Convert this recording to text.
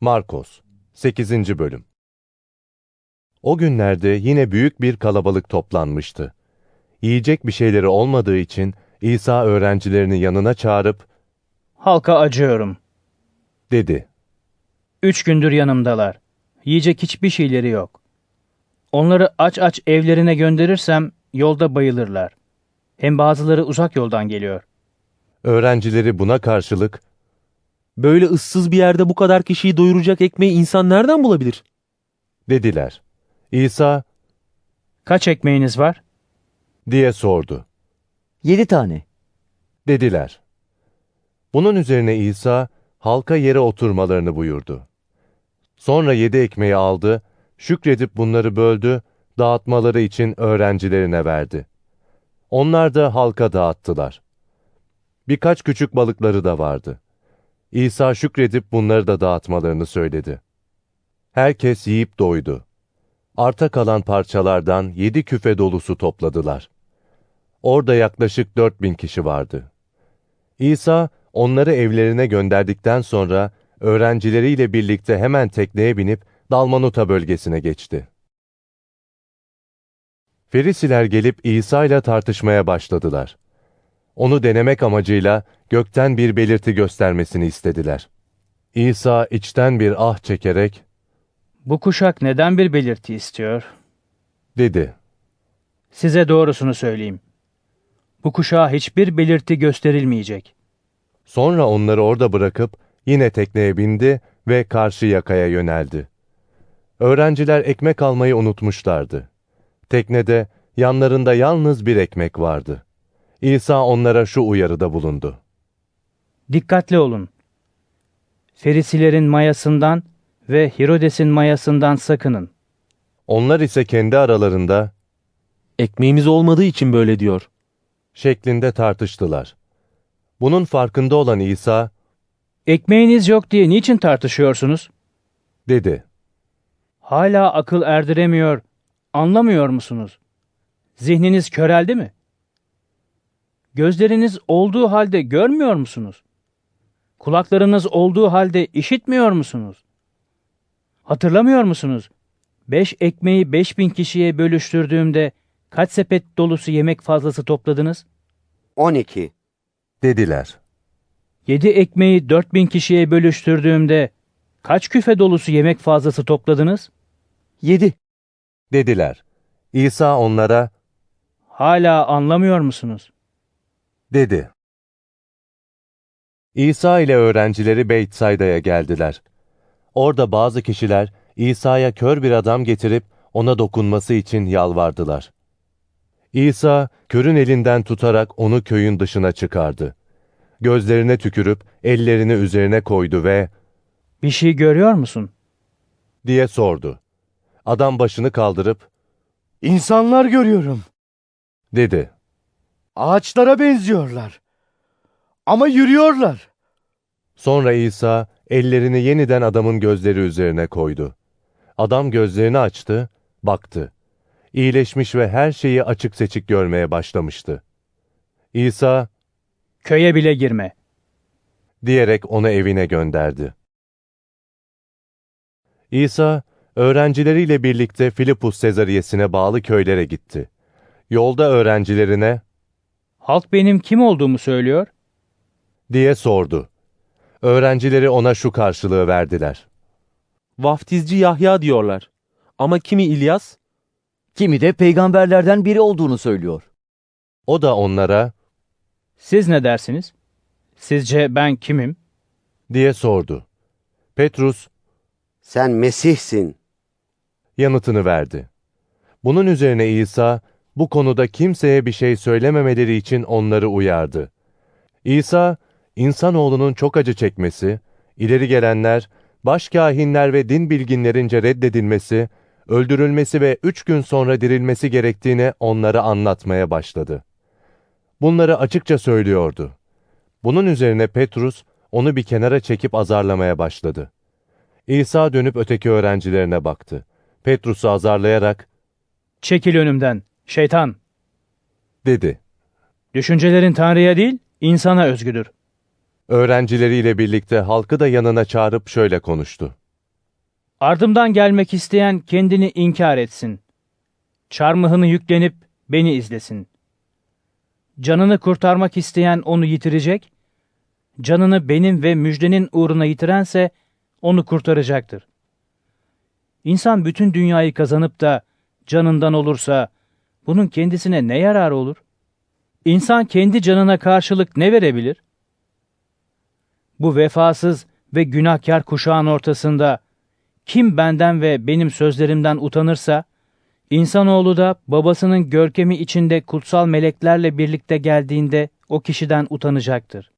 Markos 8. Bölüm O günlerde yine büyük bir kalabalık toplanmıştı. Yiyecek bir şeyleri olmadığı için İsa öğrencilerini yanına çağırıp Halka acıyorum. dedi. Üç gündür yanımdalar. Yiyecek hiçbir şeyleri yok. Onları aç aç evlerine gönderirsem yolda bayılırlar. Hem bazıları uzak yoldan geliyor. Öğrencileri buna karşılık Böyle ıssız bir yerde bu kadar kişiyi doyuracak ekmeği insan nereden bulabilir? dediler. İsa Kaç ekmeğiniz var? diye sordu. Yedi tane. Dediler. Bunun üzerine İsa halka yere oturmalarını buyurdu. Sonra yedi ekmeği aldı, şükredip bunları böldü, dağıtmaları için öğrencilerine verdi. Onlar da halka dağıttılar. Birkaç küçük balıkları da vardı. İsa şükredip bunları da dağıtmalarını söyledi. Herkes yiyip doydu. Arta kalan parçalardan yedi küfe dolusu topladılar. Orada yaklaşık dört bin kişi vardı. İsa onları evlerine gönderdikten sonra öğrencileriyle birlikte hemen tekneye binip Dalmanuta bölgesine geçti. Ferisiler gelip İsa ile tartışmaya başladılar. Onu denemek amacıyla gökten bir belirti göstermesini istediler. İsa içten bir ah çekerek Bu kuşak neden bir belirti istiyor? dedi. Size doğrusunu söyleyeyim. Bu kuşağa hiçbir belirti gösterilmeyecek. Sonra onları orada bırakıp yine tekneye bindi ve karşı yakaya yöneldi. Öğrenciler ekmek almayı unutmuşlardı. Teknede yanlarında yalnız bir ekmek vardı. İsa onlara şu uyarıda bulundu. Dikkatli olun. Ferisilerin mayasından ve Hirodes'in mayasından sakının. Onlar ise kendi aralarında Ekmeğimiz olmadığı için böyle diyor. şeklinde tartıştılar. Bunun farkında olan İsa Ekmeğiniz yok diye niçin tartışıyorsunuz? dedi. Hala akıl erdiremiyor, anlamıyor musunuz? Zihniniz köreldi mi? Gözleriniz olduğu halde görmüyor musunuz? Kulaklarınız olduğu halde işitmiyor musunuz? Hatırlamıyor musunuz? Beş ekmeği beş bin kişiye bölüştürdüğümde kaç sepet dolusu yemek fazlası topladınız? 12. Dediler. Yedi ekmeği dört bin kişiye bölüştürdüğümde kaç küfe dolusu yemek fazlası topladınız? Yedi. Dediler. İsa onlara Hala anlamıyor musunuz? Dedi. İsa ile öğrencileri Beytsayda'ya geldiler. Orada bazı kişiler İsa'ya kör bir adam getirip ona dokunması için yalvardılar. İsa körün elinden tutarak onu köyün dışına çıkardı. Gözlerine tükürüp ellerini üzerine koydu ve Bir şey görüyor musun? diye sordu. Adam başını kaldırıp İnsanlar görüyorum. dedi. Ağaçlara benziyorlar. Ama yürüyorlar. Sonra İsa ellerini yeniden adamın gözleri üzerine koydu. Adam gözlerini açtı, baktı. İyileşmiş ve her şeyi açık seçik görmeye başlamıştı. İsa Köye bile girme. diyerek onu evine gönderdi. İsa, öğrencileriyle birlikte Filipus Sezariyesine bağlı köylere gitti. Yolda öğrencilerine Halk benim kim olduğumu söylüyor. diye sordu. Öğrencileri ona şu karşılığı verdiler. Vaftizci Yahya diyorlar. Ama kimi İlyas? Kimi de peygamberlerden biri olduğunu söylüyor. O da onlara Siz ne dersiniz? Sizce ben kimim? diye sordu. Petrus Sen Mesih'sin. yanıtını verdi. Bunun üzerine İsa bu konuda kimseye bir şey söylememeleri için onları uyardı. İsa, insanoğlunun çok acı çekmesi, ileri gelenler, başkâhinler ve din bilginlerince reddedilmesi, öldürülmesi ve üç gün sonra dirilmesi gerektiğini onlara anlatmaya başladı. Bunları açıkça söylüyordu. Bunun üzerine Petrus onu bir kenara çekip azarlamaya başladı. İsa dönüp öteki öğrencilerine baktı. Petrus'u azarlayarak Çekil önümden, şeytan. dedi. Düşüncelerin Tanrı'ya değil, insana özgüdür. Öğrencileriyle birlikte halkı da yanına çağırıp şöyle konuştu. Ardımdan gelmek isteyen kendini inkar etsin. Çarmıhını yüklenip beni izlesin. Canını kurtarmak isteyen onu yitirecek, canını benim ve müjdenin uğruna yitirense onu kurtaracaktır. İnsan bütün dünyayı kazanıp da canından olursa bunun kendisine ne yararı olur? İnsan kendi canına karşılık ne verebilir? Bu vefasız ve günahkar kuşağın ortasında kim benden ve benim sözlerimden utanırsa, insanoğlu da babasının görkemi içinde kutsal meleklerle birlikte geldiğinde o kişiden utanacaktır.